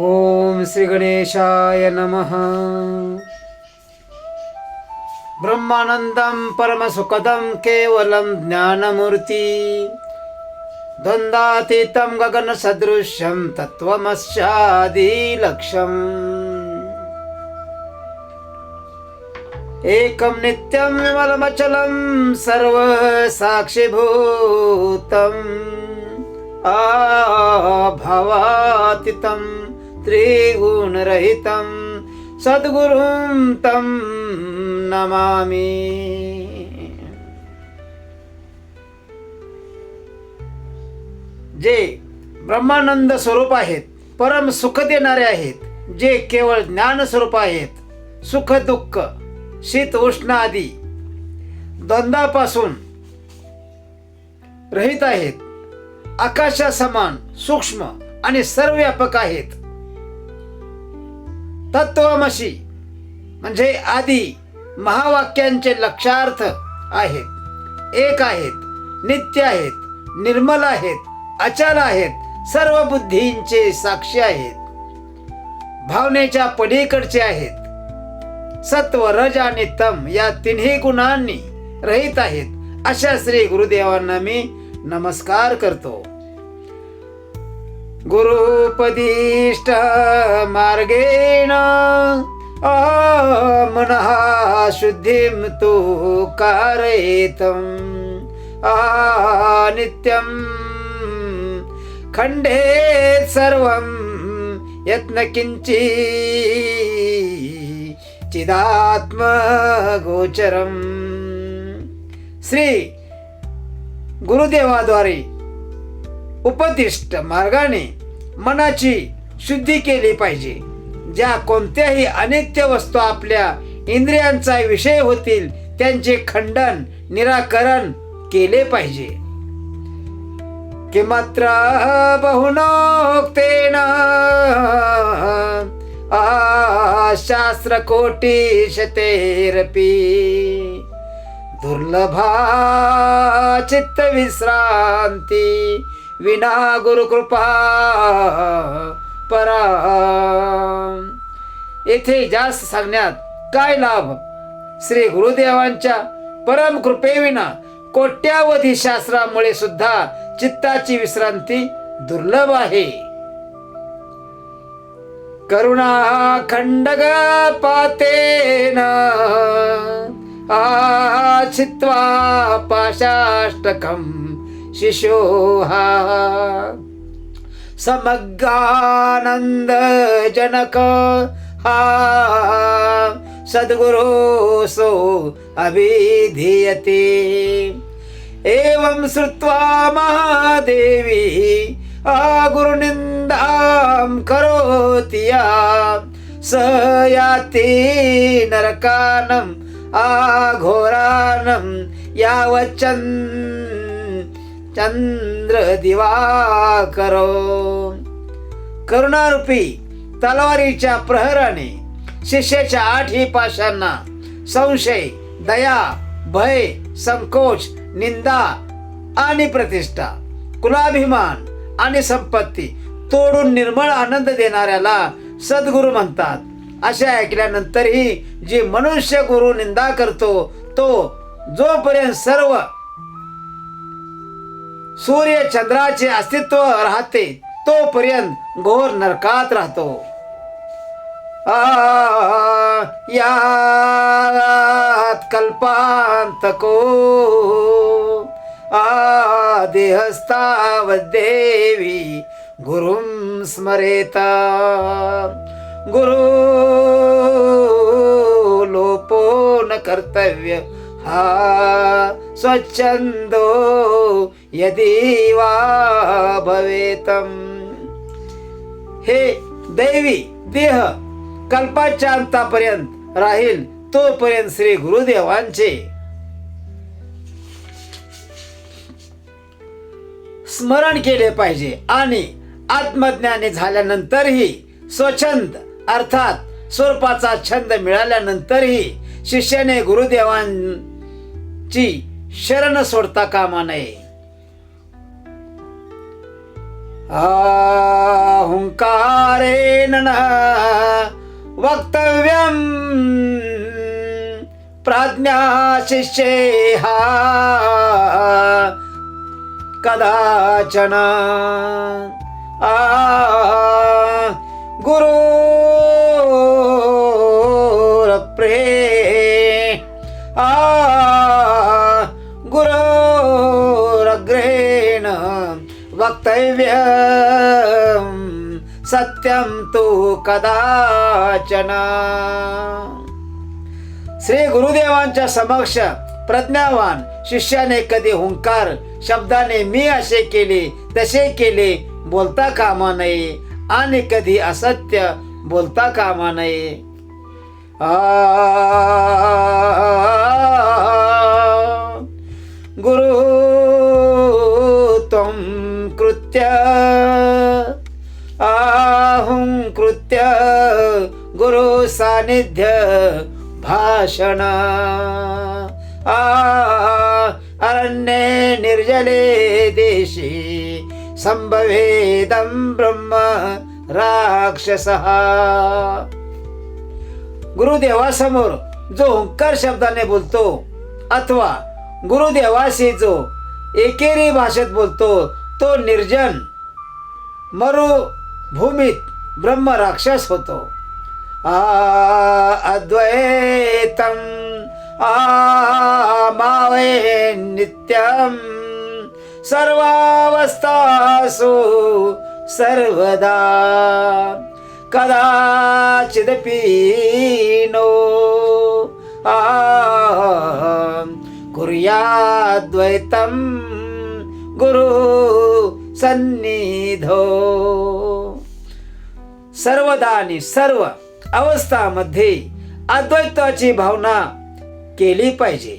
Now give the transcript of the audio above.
ओम श्री गणेशाय नमः। ब्रह्मानन्दं परमसुखदं केवलं ज्ञानमूर्ति। द्वन्द्वातीतं गगनसदृश्यं तत्त्वमस्यादिलक्ष्यम् एकं नित्यं विमलमचलं सर्वसाक्षिभूतम्। आभवातीतं त्रिगुणरहितं सद्गुरुं तं नमामि। जे ब्रह्मानंद स्वरूप आहेत परम सुख देणारे आहेत जे केवळ ज्ञान स्वरूप आहेत सुख दुःख शीत उष्ण आदी द्वंद्वापासून रहित आहेत आकाशासमान सूक्ष्म आणि सर्वव्यापक आहेत. तत्वमशी म्हणजे आधी महावाक्यांचे लक्षार्थ आहेत एक आहेत नित्य आहेत निर्मल आहेत अचल आहेत सर्व बुद्धींचे साक्षी आहेत. भावनेच्या पलीकडचे आहेत. सत्व रज आणि तम या तिन्ही गुणांनी रहित आहेत अशा श्री गुरुदेवांना मी नमस्कार करतो. गुरुपदिष्ट मार्गेण मनः शुद्धिं तु कारयेतम् नित्यं खण्डे सर्वं यत्नकिञ्चि चिदात्मगोचरम् श्री गुरुदेवाद्वारे उपदिष्ट मार्गाने मनाची शुद्धी केली पाहिजे. ज्या कोणत्याही अनित्य वस्तू आपल्या इंद्रियांचा विषय होतील त्यांचे खंडन निराकरण केले पाहिजे. किमत्र बहुनोक्तेन शास्त्रकोटि शतेरपी दुर्लभा चित्तविश्रान्ति। विना गुरुकृपा परा. येथे जास्त सांगण्यात काय लाभ? श्री गुरुदेवांच्या परम कृपेविना कोट्यावधी शास्त्रामुळे सुद्धा चित्ताची विश्रांती दुर्लभ आहे. करुणा खंडग पातेन आ चित्वा पाशाष्टकम्. समग्रानंद जनक हा। सद्गुरो सो अभिधीयते। एवं श्रुत्वा महादेवी गुरुनिन्दां करोति या। स याति नरकानम् आघोरानं यावच्चन् चंद्र दिवाकरो करुणारूपी तलवारीच्या प्रहराने शिष्याच्या आठही पाशांना संशय दया भय संकोच निंदा आणि प्रतिष्ठा कुलाभिमान आणि संपत्ती तोडून निर्मळ आनंद देणाऱ्याला सद्गुरू म्हणतात. असे ऐकल्यानंतरही जे मनुष्य गुरु निंदा करतो तो जोपर्यंत सर्व सूर्य चंद्राचे अस्तित्व राहते तोपर्यंत घोर नरकात राहतो. आ, यात कल्पांतको आ देहस्तावदेवी गुरुं स्मरेता. गुरु लोपो न कर्तव्य हा स्वच्छंदो यदि वा भवेतम हे दैवी देह कल्पाच्या अंतापर्यंत राहील तोपर्यंत श्री गुरुदेवांचे. स्मरण केले पाहिजे आणि आत्मज्ञानी झाल्यानंतरही स्वच्छंद अर्थात स्वरूपाचा छंद मिळाल्यानंतरही शिष्याने गुरुदेवांची शरण सोडता कामा नये. हुङ्कारेण न वक्तव्यम् प्राज्ञा शिष्येः कदाचन आ गुरोरप्रे आ वक्तव्यं सत्यं तु कदाचन। श्री गुरुदेवांच्या समक्ष प्रज्ञावान शिष्याने कधी हुंकार शब्दाने मी असे केले तसे केले बोलता कामा नये. आणि कधी असत्य बोलता कामा नये. आ नित्य गुरु सानिध्य भाषण। आ अरण्ये निर्जले देशी संभवेदं ब्रह्म राक्षसः। गुरुदेवासमोर जो ओंकार शब्दाने बोलतो अथवा गुरुदेवाशी जो एकेरी भाषेत बोलतो तो निर्जन मरुभूमीत ब्रह्म राक्षस होतो. आ अद्वैतम आ मावे नित्यम सर्वावस्थासु सर्वदा कदाचिदपि नो. आ कुर्याद्वैतं गुरु सन्निधो सर्वदा आणि सर्व अवस्थामध्ये अद्वैताची भावना केली पाहिजे.